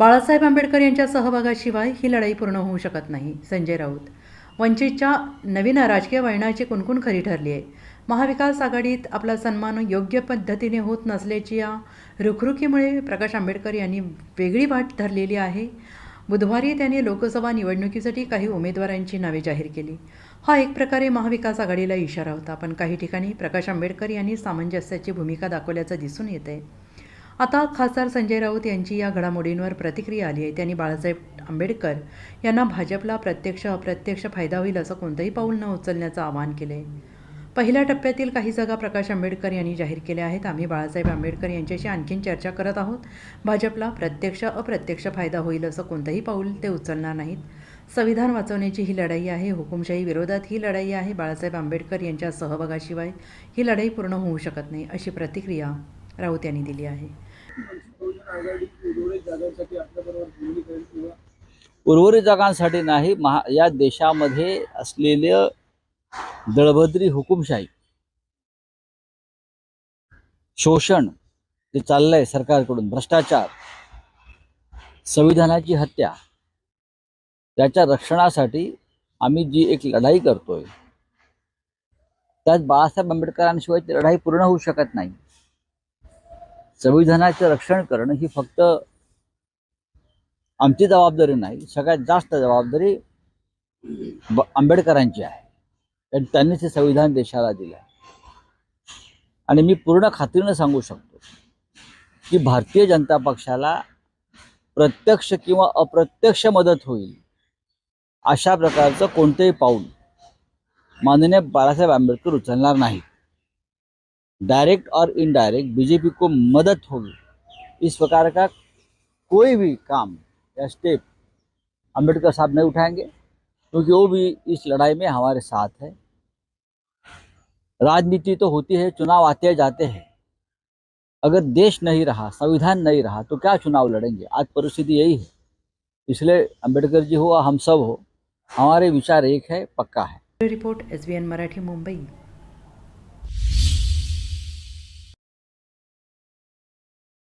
बाळासाहेब आंबेडकर यांच्या सहभागाशिवाय ही लढाई पूर्ण होऊ शकत नाही संजय राऊत. वंचितच्या नवीन राजकीय वळणाची कुणकुण खरी ठरली आहे? महाविकास आघाडीत आपला सन्मान योग्य पद्धतीने होत नसल्याची या रुखरुखीमुळे प्रकाश आंबेडकर यांनी वेगळी वाट धरलेली आहे. बुधवारी त्यांनी लोकसभा निवडणुकीसाठी काही उमेदवारांची नावे जाहीर केली. हा एक प्रकारे महाविकास आघाडीला इशारा होता पण काही ठिकाणी प्रकाश आंबेडकर यांनी सामंजस्याची भूमिका दाखवल्याचं दिसून येत आहे आता खासदार संजय राऊत यांची या घडामोडींवर प्रतिक्रिया आली आहे. त्यांनी बाळासाहेब आंबेडकर यांना भाजपला प्रत्यक्ष अप्रत्यक्ष फायदा होईल असं कोणतंही पाऊल न उचलण्याचं आवाहन केलं आहे पहिल्या टप्प्यातील काही जागा प्रकाश आंबेडकर यांनी जाहीर केल्या आहेत. आम्ही बाळासाहेब आंबेडकर यांच्याशी आणखीन चर्चा करत आहोत. भाजपला प्रत्यक्ष अप्रत्यक्ष फायदा होईल असं कोणतंही पाऊल ते उचलणार नाहीत. संविधान वाचवण्याची ही लढाई आहे. हुकुमशाही विरोधात ही लढाई आहे. बाळासाहेब आंबेडकर यांच्या सहभागाशिवाय ही लढाई पूर्ण होऊ शकत नाही अशी प्रतिक्रिया राऊत यांनी दिली आहे. उर्वरित जागांसाठी नाही महा या देशामध्ये असलेलं दळभद्री हुकुमशाही. शोषण जे चाललंय सरकारकडून भ्रष्टाचार संविधानाची हत्या त्याच्या रक्षणासाठी आम्ही जी एक लढाई करतोय त्यात बाळासाहेब आंबेडकरांशिवाय ती लढाई पूर्ण होऊ शकत नाही. संविधानाचं रक्षण करणं ही फक्त आमची जबाबदारी नाही सगळ्यात जास्त जबाबदारी आंबेडकरांची आहे. कारण त्यांनीच हे संविधान देशाला दिलं आहे. आणि मी पूर्ण खात्रीनं सांगू शकतो की भारतीय जनता पक्षाला प्रत्यक्ष किंवा अप्रत्यक्ष मदत होईल अशा प्रकारचं कोणतंही पाऊल माननीय बाळासाहेब आंबेडकर उचलणार नाहीत. डायरेक्ट और इनडायरेक्ट बीजेपी को मदद होगी। इस प्रकार का कोई भी काम या स्टेप अंबेडकर साहब नहीं उठाएँगे, क्योंकि वो भी इस लड़ाई में हमारे साथ है। राजनीति तो होती है, चुनाव आते जाते हैं। अगर देश नहीं रहा, संविधान नहीं रहा तो क्या चुनाव लड़ेंगे? आज परिस्थिति यही है। इसलिए अंबेडकर जी हो, हम सब हो, हमारे विचार एक है, पक्का है। Report S Marathi, Mumbai.